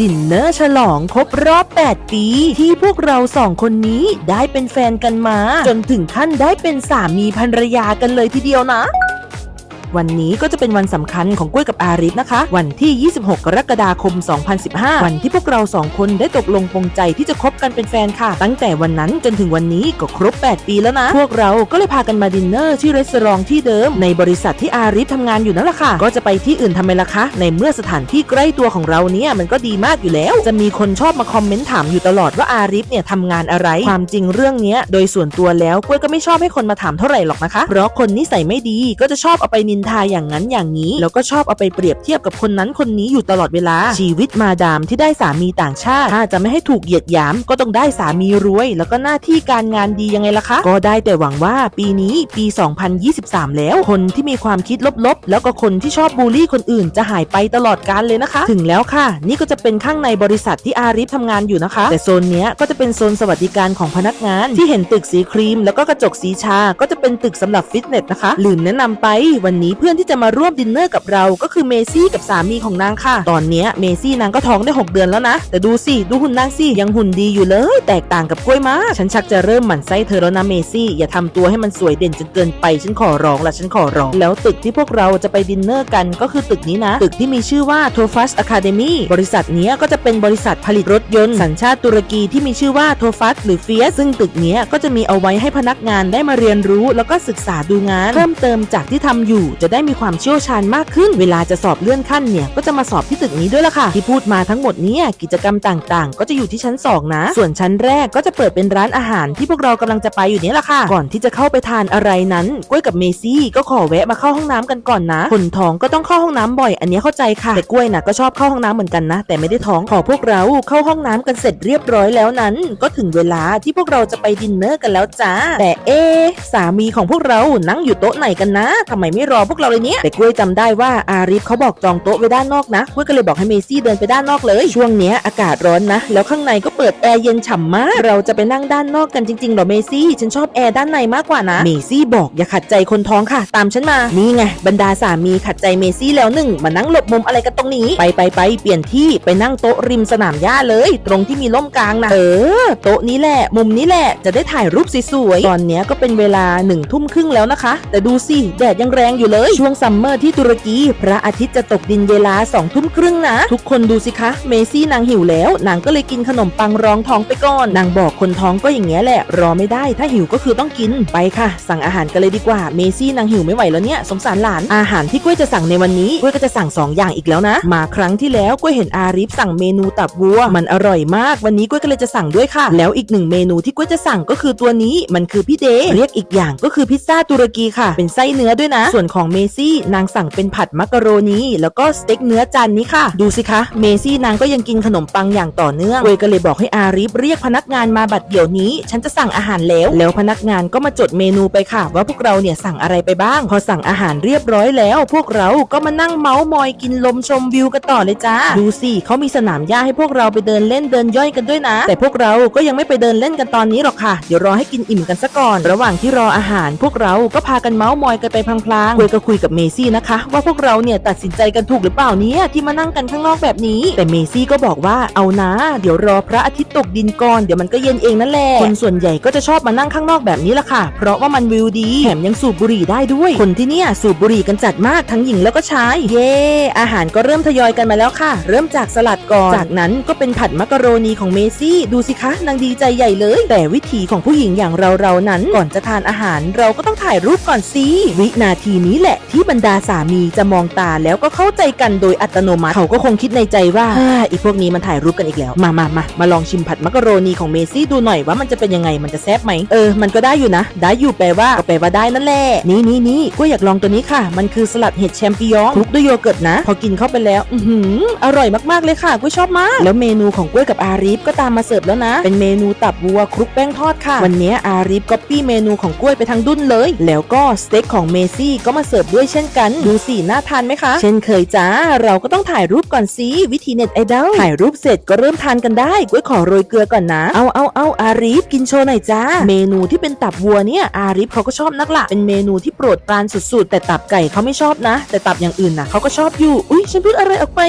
ดินเนอร์ฉลองครบรอบ 8 ปี ที่พวกเราสองคนนี้ได้เป็นแฟนกันมา จนถึงขั้นได้เป็นสามีภรรยากันเลยทีเดียวนะ วันนี้ก็จะเป็นวันสำคัญของกล้วยกับอาริสนะคะ วันที่ 26 กรกฎาคม 2015 วันที่พวกเราสองคนได้ตกลงปงใจที่จะคบกันเป็นแฟนค่ะ ตั้งแต่วันนั้นจนถึงวันนี้ก็ครบ 8 ปีแล้วนะ พวกเราก็เลยพากันมาดินเนอร์ที่รีสอร์ทที่เดิม ในบริษัทที่อาริสทำงานอยู่นั่นแหละค่ะ ก็จะไปที่อื่นทำไมล่ะคะ ในเมื่อสถานที่ใกล้ตัวของเราเนี่ยมันก็ดีมากอยู่แล้ว จะมีคนชอบมาคอมเมนต์ถามอยู่ตลอดว่าอาริสเนี่ยทำงานอะไร ความจริงเรื่องนี้โดยส่วนตัวแล้วกล้วยก็ไม่ชอบให้คนมาถามเท่าไหร่หรอกนะคะ เพราะคนนิสัยไม่ดีก็จะชอบเอาไปนินทาอย่างนั้นอย่างนี้ แล้วก็ชอบเอาไปเปรียบเทียบกับคนนั้นคนนี้อยู่ตลอดเวลา ชีวิตมาดามที่ได้สามีต่างชาติ ถ้าจะไม่ให้ถูกเหยียดหยาม ก็ต้องได้สามีรวย แล้วก็หน้าที่การงานดียังไงล่ะคะ ก็ได้แต่หวังว่าปีนี้ปี 2023 แล้ว คนที่มีความคิดลบๆ แล้วก็คนที่ชอบบูลลี่คนอื่นจะหายไปตลอดกาลเลยนะคะ ถึงแล้วค่ะ นี่ก็จะเป็นข้างในบริษัทที่อาริฟทำงานอยู่นะคะ แต่โซนเนี้ยก็จะเป็นโซนสวัสดิการของพนักงาน ที่เห็นตึกสีครีม แล้วก็กระจกสีชา ก็จะเป็นตึกสำหรับฟิตเนสนะคะลืมแนะนำไปวันนี้เพื่อนที่จะมาร่วมดินเนอร์กับเราก็คือเมซี่กับสามีของนางค่ะ ตอนนี้เมซี่นางก็ท้องได้ 6 เดือนแล้วนะ แต่ดูสิ ดูหุ่นนางสิยังหุ่นดีอยู่เลย แตกต่างกับกล้วยมากฉันชักจะเริ่มหมั่นไส้เธอแล้วนะเมซี่ อย่าทำตัวให้มันสวยเด่นจนเกินไปฉันขอร้องละฉันขอร้อง แล้วตึกที่พวกเราจะไปดินเนอร์กันก็คือตึกนี้นะ ตึกที่มีชื่อว่า t o f a s Academy บริษัทนี้ก็จะเป็นบริษัทผลิตรถยนต์สัญชาติตุรกีที่มีชื่อว่า t o f a s หรือ f i a ซึ่งตึกนี้ก็จะมีเอาไว้ให้พนักงานได้มาเรียนรู้ แล้วก็ศึกษาดูงานเพิ่มเติมจากที่ทำอยู่จะได้มีความเชี่ยวชาญมากขึ้น เวลาจะสอบเลื่อนขั้นเนี่ยก็จะมาสอบที่ตึกนี้ด้วยล่ะค่ะ ที่พูดมาทั้งหมดนี้กิจกรรมต่างๆ ก็จะอยู่ที่ชั้น 2 นะ ส่วนชั้นแรกก็จะเปิดเป็นร้านอาหารที่พวกเรากำลังจะไปอยู่นี่ยแหละค่ะ ก่อนที่จะเข้าไปทานอะไรนั้นกล้วยกับเมซี่ก็ขอแวะมาเข้าห้องน้ำกันก่อนนะคนท้องก็ต้องเข้าห้องน้ำบ่อย อันนี้เข้าใจค่ะแต่กล้วยนะก็ชอบเข้าห้องน้ำเหมือนกันนะ แต่ไม่ได้ท้องพอพวกเราเข้าห้องน้ำกันเสร็จเรียบร้อยแล้วนั้น ก็ถึงเวลาที่พวกเราจะไปดินเนอร์กันแล้วจ้าแต่เอะสามีของพวกเรานั่งอยู่โต๊ะไหนกันนะทำไมไม่รอพวกเราเลยเนี่ยแต่กล้วยจำได้ว่าอาริฟเขาบอกจองโต๊ะไว้ด้านนอกนะกล้วยก็เลยบอกให้เมซี่เดินไปด้านนอกเลย ช่วงเนี้ยอากาศร้อนนะ แล้วข้างในก็เปิดแอร์เย็นฉ่ำมาก เราจะไปนั่งด้านนอกกันจริงๆหรอเมซี่ ฉันชอบแอร์ด้านในมากกว่านะเมซี่บอกอย่าขัดใจคนท้องค่ะ ตามฉันมานี่ไงบรรดาสามีขัดใจเมซี่แล้วหนึ่งมานั่งหลบมุมอะไรกันตรงนี้ ไปไปไปเปลี่ยนที่ไปนั่งโต๊ะริมสนามหญ้าเลย ตรงที่มีร่มกลางนะเออโต๊ะนี้แหละมุมนี้แหละจะได้ถ่ายรูปสวยๆตอนเนี้ยก็เป็นเวลาหนึ่งทุ่มครึ่งแล้วนะคะ แต่ดูสิแดดยังแรงอยู่เลยช่วงซัมเมอร์ที่ตุรกี พระอาทิตย์จะตกดินเวลาสองทุ่มครึ่งนะ ทุกคนดูสิคะ เมซี่นางหิวแล้ว นางก็เลยกินขนมปังรองท้องไปก่อน นางบอกคนท้องก็อย่างเงี้ยแหละ รอไม่ได้ ถ้าหิวก็คือต้องกิน ไปค่ะ สั่งอาหารกันเลยดีกว่า เมซี่นางหิวไม่ไหวแล้วเนี่ย สงสารหลาน อาหารที่กล้วยจะสั่งในวันนี้ กล้วยก็จะสั่งสองอย่างอีกแล้วนะ มาครั้งที่แล้วกล้วยเห็นอาริฟสั่งเมนูตับวัว มันอร่อยมาก วันนี้กล้วยก็เลยจะสั่งด้วยค่ะ แล้วอีกหนึ่งเมนูที่กล้วยจะสั่งก็คือตัวนี้ มันคือพี่เดเรียกอีกอย่างก็คือพิซซ่าตุรกีค่ะ เป็นไส้เนื้อด้วยนะ ส่วนของเมซี่นางสั่งเป็นผัดมักกะโรนีแล้วก็สเต็กเนื้อจานนี้ค่ะ ดูสิคะ เมซี่นางก็ยังกินขนมปังอย่างต่อเนื่องกล้วยก็เลยบอกให้อาริฟเรียกพนักงานมาบัดเดี๋ยวนี้ ฉันจะสั่งอาหารแล้ว แล้วพนักงานก็มาจดเมนูไปค่ะ ว่าพวกเราเนี่ยสั่งอะไรไปบ้าง พอสั่งอาหารเรียบร้อยแล้ว พวกเราก็มานั่งเมาส์มอยกินลมชมวิวกันต่อเลยจ้าดูสิเขามีสนามหญ้าให้พวกเราไปเดินเล่นเดินย่อยกันด้วยนะ แต่พวกเราก็ยังไม่ไปเดินเล่นกันตอนนี้หรอกค่ะเดี๋ยวรอให้กินอิ่มกันซะก่อน ระหว่างที่รออาหาร พวกเราก็พากันเมาส์มอยกันไปพลางๆคุยก็คุยกับเมซี่นะคะ ว่าพวกเราเนี่ยตัดสินใจกันถูกหรือเปล่าเนี่ยที่มานั่งกันข้างนอกแบบนี้ แต่เมซี่ก็บอกว่าเอานะ เดี๋ยวรอพระอาทิตย์ตกดินก่อนเดี๋ยวมันก็เย็นเองนั่นแหละคนส่วนใหญ่ก็จะชอบมานั่งข้างนอกแบบนี้ละค่ะ เพราะว่ามันวิวดีแถมยังสูบบุหรี่ได้ด้วย คนที่เนี่ยสูบบุหรี่กันจัดมากทั้งหญิงแล้วก็ชายเย่อาหารก็เริ่มทยอยกันมาแล้วค่ะ เริ่มจากสลัดก่อนจากนั้นก็เป็นผัดมักกะโรนีของเมซี่ดูสิคะนางดีใจใหญ่เลย แต่วิถีของผู้หญิงอย่างเราเรานั้นก่อนจะทานอาหาร เราก็ต้องถ่ายรูปก่อนสิวินาทีนี้แหละที่บรรดาสามีจะมองตาแล้วก็เข้าใจกันโดยอัตโนมัติเขาก็คงคิดในใจว่าอีพวกนี้มันถ่ายรูปกันอีกแล้ว มามามามาลองชิมผัดมักกะโรนีของเมซี่ดูหน่อยว่ามันจะเป็นยังไงมันจะแซ่บไหมเออมันก็ได้อยู่นะ ได้อยู่แปลว่าก็แปลว่าได้นั่นแหละนี่นี่นี่ก็อยากลองตัวนี้ค่ะ มันคือสลัดเห็ดแชมปิญองคลุกด้วยโยเกิร์ตนะ พอกินเข้าไปแล้ว อือหืออร่อยมากๆเลยค่ะกุ้ยชอบมากแล้วเมนูของกุ้ยกับอารีฟก็ตามมาเสิร์ฟแล้วนะ เป็นเมนูตับวัวคลุกแป้งทอดค่ะ วันนี้อารีฟก๊อปปี้เมนูของกุ้ยไปทั้งดุนเลย แล้วก็สเต็กของเมซี่ก็มาเสิร์ฟด้วยเช่นกัน ดูสิน่าทานไหมคะ เช่นเคยจ้า เราก็ต้องถ่ายรูปก่อนสิวิธีเน็ตไอดอลถ่ายรูปเสร็จก็เริ่มทานกันได้กุ้ยขอโรยเกลือก่อนนะ เอาเอาเอาอารีฟกินโชว์หน่อยจ้า เมนูที่เป็นตับวัวเนี่ยอารีฟเขาก็ชอบนักละเป็นเมนูที่โปรดปรานสุดๆ แต่ตับไก่เขาไม่ชอบนะ แต่ตับอย่างอื่นน่ะเขาก็ชอบอยู่อุ้ยฉันพูดอะไรออกไป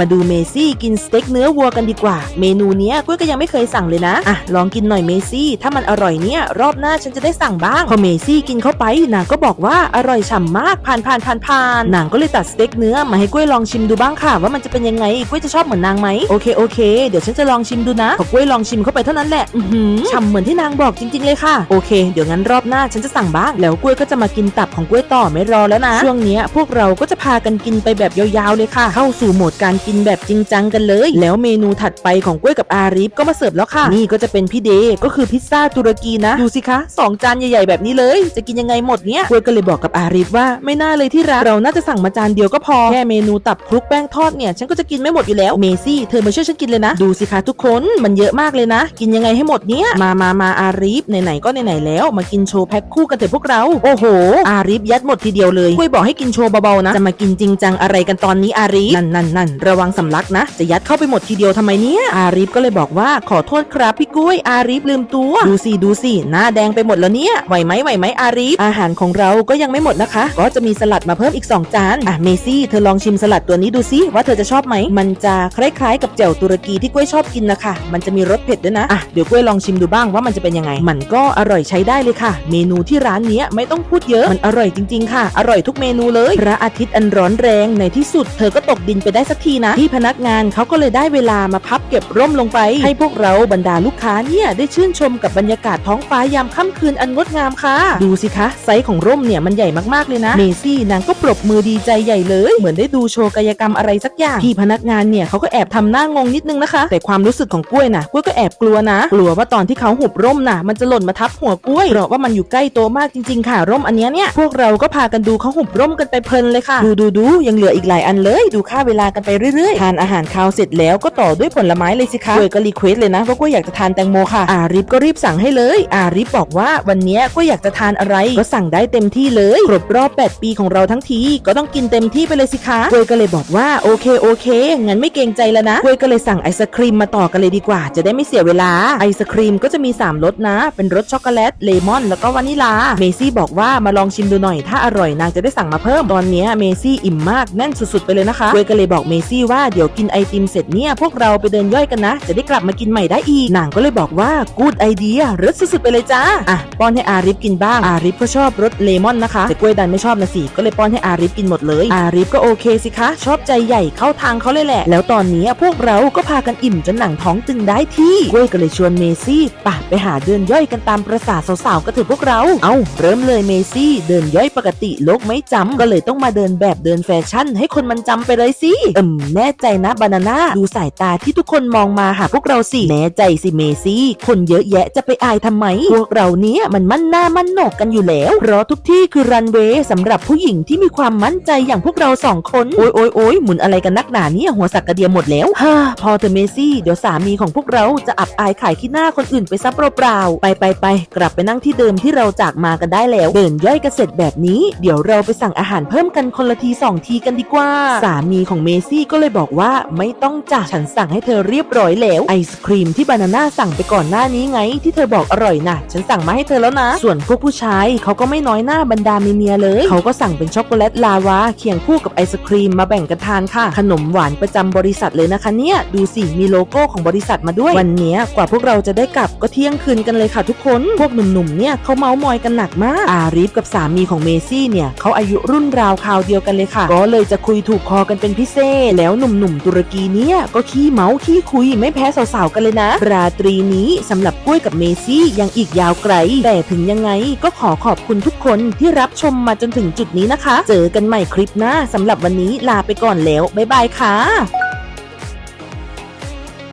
มาดูเมซี่กินสเต็กเนื้อวัวกันดีกว่า เมนูเนี้ยกุ้ยก็ยังไม่เคยสั่งเลยนะอะลองกินหน่อยเมซี่ ถ้ามันอร่อยเนี่ยรอบหน้าฉันจะได้สั่งบ้างพอเมซี่กินเข้าไปนางก็บอกว่าอร่อยฉ่ำมากผ่านผ่านผ่านผ่านนางก็เลยตัดสเต็กเนื้อมาให้กุ้วยลองชิมดูบ้างค่ะว่ามันจะเป็นยังไงกุ้วยจะชอบเหมือนนางไหมโอเคโอเคเดี๋ยวฉันจะลองชิมดูนะพอกุ้วยลองชิมเข้าไปเท่านั้นแหละอือหือฉ่ำเหมือนที่นางบอกจริง ๆเลยค่ะโอเค เดี๋ยวงั้นรอบหน้าฉันจะสั่งบ้างแล้วกุ้วยก็จะมากินตับของกุ้วยต่อไม่รอแล้วนะ ช่วงนี้พวกเราก็จะพากันกินไปแบบยาวๆเลยค่ะ เข้าสู่โหมดการกินแบบจริงจังกันเลย แล้วเมนูถัดไปของกุ้วยกับอารีฟก็มาเสิร์ฟแล้วค่ะ นี่ก็จะเป็นพี่เดย์ก็คือพิซซ่าตุรกีนะ ดูสิคะสองจานใหญ่ๆแบบนี้เลย จะกินยังไงหมดเนี้ยกุ้ยก็เลยบอกกับอารีฟว่าไม่น่าเลยที่รัก เราน่าจะสั่งมาจานเดียวก็พอ แค่เมนูตับคลุกแป้งทอดเนี่ย ฉันก็จะกินไม่หมดอยู่แล้ว เมซี่ เธอมาช่วยฉันกินเลยนะ ดูสิคะทุกคน มันเยอะมากเลยนะ กินยังไงให้หมดเนี้ยมามามาอารีฟไหนๆก็ไหนๆแล้ว มากินโชว์แพ็คคู่กันเถอะพวกเรา โอ้โห อารีฟยัดหมดทีเดียวเลยกุ้ยบอกให้กินโชว์เบาๆนะ จะมากินจริงจังอะไรกันตอนนี้อารีฟนั่นนั่นนั่นระวังสำลักนะ จะยัดเข้าไปหมดทีเดียวทำไมเนี่ยอารีฟก็เลยบอกว่าขอโทษครับพี่กุ้ยอารีฟลืมตัว ดูสิดูสิหน้าแดงไปหมดแล้วเนี่ยไหวไหมไหวไหมอารีฟอาหารของเราก็ยังไม่หมดนะคะก็จะมีสลัดมาเพิ่มอีก 2 จาน อะเมซี่เธอลองชิมสลัดตัวนี้ดูสิว่าเธอจะชอบไหม มันจะคล้ายๆกับแจ่วตุรกีที่กุ้ยชอบกินนะคะ มันจะมีรสเผ็ดด้วยนะ อะเดี๋ยวกุ้ยลองชิมดูบ้างว่ามันจะเป็นยังไง มันก็อร่อยใช้ได้เลยค่ะ เมนูที่ร้านนี้ไม่ต้องพูดเยอะ มันอร่อยจริงๆค่ะ อร่อยทุกเมนูเลย พระอาทิตย์อันร้อนแรงในที่สุด เธอก็ตกดินไปได้สักทีนะ ที่พนักงานเขาก็เลยได้เวลามาพับเก็บร่มลงไป ให้พวกเราบรรดาลูกค้าเนี่ยได้ชื่นชมกับบรรยากาศท้องฟ้ายามค่ำคืนอันงดงามค่ะ ดูสิคะไซส์ของร่มเนี่ยมันใหญ่มากๆเลยนะเมซี่นางก็ปรบมือดีใจใหญ่เลย เหมือนได้ดูโชว์กายกรรมอะไรสักอย่างที่พนักงานเนี่ยเขาก็แอบทำหน้างงนิดนึงนะคะ แต่ความรู้สึกของกล้วยนะกล้วยก็แอบกลัวนะ กลัวว่าตอนที่เขาหุบร่มน่ะมันจะหล่นมาทับหัวกล้วยเพราะว่ามันอยู่ใกล้โตมากจริงๆค่ะร่มอันเนี้ยเนี่ยพวกเราก็พากันดูเขาหุบร่มกันไปเพลินเลยค่ะ ดูดูดูยังเหลืออีกหลายอันเลย ดูค่าเวลากันไปเรื่อยๆทานอาหารคาวเสร็จแล้วก็ต่อด้วยผลไม้เลยสิคะกล้วยก็รีเควสเลยนะว่ากล้วยอยากจะทานแตงโมค่ะอาริฟก็รีบสั่งให้เลย อาริฟบอกว่าวันนี้กล้วยอยากจะทานอะไรก็สั่งได้เต็มที่เลยครบรอบ8 ปีของเราทั้งที ก็ต้องกินเต็มที่ไปเลยสิคะกล้วยก็เลยบอกว่าโอเคโอเคงั้นไม่เกรงใจแล้วนะกล้วยก็เลยสั่งไอศครีมมาต่อกันเลยดีกว่า จะได้ไม่เสียเวลาไอศครีมก็จะมี 3รสนะ เป็นรสช็อกโกแลตเลมอน แล้วก็วานิลาเมซี่บอกว่ามาลองชิมดูหน่อย ถ้าอร่อยนางจะได้สั่งมาเพิ่มตอนนี้เมซี่อิ่มมากแน่นสุดๆไปเลยนะคะกล้วยก็เลยบอกเมซี่ว่าเดี๋ยวกินไอติมเสร็จเนี่ยพวกเราไปเดินย่อยกันนะ จะได้กลับมากินใหม่ได้อีกนางก็เลยบอกว่ากูดไอเดียรสสุดๆไปเลยจ้าอะป้อนให้อาริฟกินบ้างอาริฟก็ชอบรสเลมอนนะคะแต่กล้วยดันไม่ชอบนะสิก็เลยป้อนให้อาริฟกินหมดเลยอาริฟก็โอเคสิคะ ชอบใจใหญ่เข้าทางเขาเลยแหละ แล้วตอนนี้พวกเราก็พากันอิ่มจนหนังท้องตึงได้ที่กล้วยก็เลยชวนเมซี่ปะไปหาเดินย่อยกันตามประสาสาวๆกันเถอพวกเรา เอาเริ่มเลยเมซี่เดินย่อยปกติโลกไม่จำก็เลยต้องมาเดินแบบเดินแฟชั่น ให้คนมันจำไปเลยสิเอิมแน่ใจนะบานาน่าดูสายตาที่ทุกคนมองมาหาพวกเราสิแน่ใจสิเมซี่คนเยอะแยะจะไปอายทำไม พวกเราเนี้ยมันมั่นหน้ามั่นหนกกันอยู่แล้วเพราะทุกที่คือรันเวย์สำหรับผู้หญิงที่มีความมั่นใจอย่างพวกเราสองคนโอ้ยโอ้ยโอ้ยหมุนอะไรกันนักหนาเนี่ยหัวสักกระเดียมหมดแล้วฮ่าพอเธอะเมซี่เดี๋ยวสามีของพวกเราจะอับอายขายขี้หน้าคนอื่นไปซะเปล่าๆไปไปไปกลับไปนั่งที่เดิมที่เราจากมากันได้แล้ว เดินย่อยกันเสร็จแบบนี้ เดี๋ยวเราไปสั่งอาหารเพิ่มกันคนละทีสองทีกันดีกว่า สามีของเมซี่ก็เลยบอกว่าไม่ต้องจ้ะฉันสั่งให้เธอเรียบร้อยแล้วไอศครีมที่บานาน่าสั่งไปก่อนหน้านี้ไง ที่เธอบอกอร่อยนะฉันสั่งมาให้เธอแล้วนะ ส่วนพวกผู้ชายเขาก็ไม่น้อยหน้าบรรดาเมียๆเลยเขาก็สั่งเป็นช็อกโกแลตลาวาเคียงคู่กับไอศครีมมาแบ่งกันทานค่ะ ขนมหวานประจำบริษัทเลยนะคะเนี่ย ดูสิมีโลโก้ของบริษัทมาด้วย วันนี้กว่าพวกเราจะได้กลับก็เที่ยงคืนกันเลยค่ะทุกคน พวกหนุ่มๆเนี่ยเขาเมาส์มอยกันหนักมาก อารีฟกับสามีของเมซี่เนี่ยเขาอายุรุ่นราวคราวเดียวกันเลยค่ะ ก็เลยจะคุยถูกคอกันเป็นพิเศษ แล้วหนุ่มๆตุรกีเนี่ยก็ขี้เมาส์ขี้คุยไม่แพ้สาวๆกันเลยนะ ราตรีนี้สำหรับกล้วยกับเมซี่ยังอีกยาวไกล แต่ถึงยังไงก็ขอขอบคุณทุกคนที่รับชมมาจนถถึงจุดนี้นะคะ เจอกันใหม่คลิปหน้าสำหรับวันนี้ลาไปก่อนแล้ว บ๊ายบายค่ะ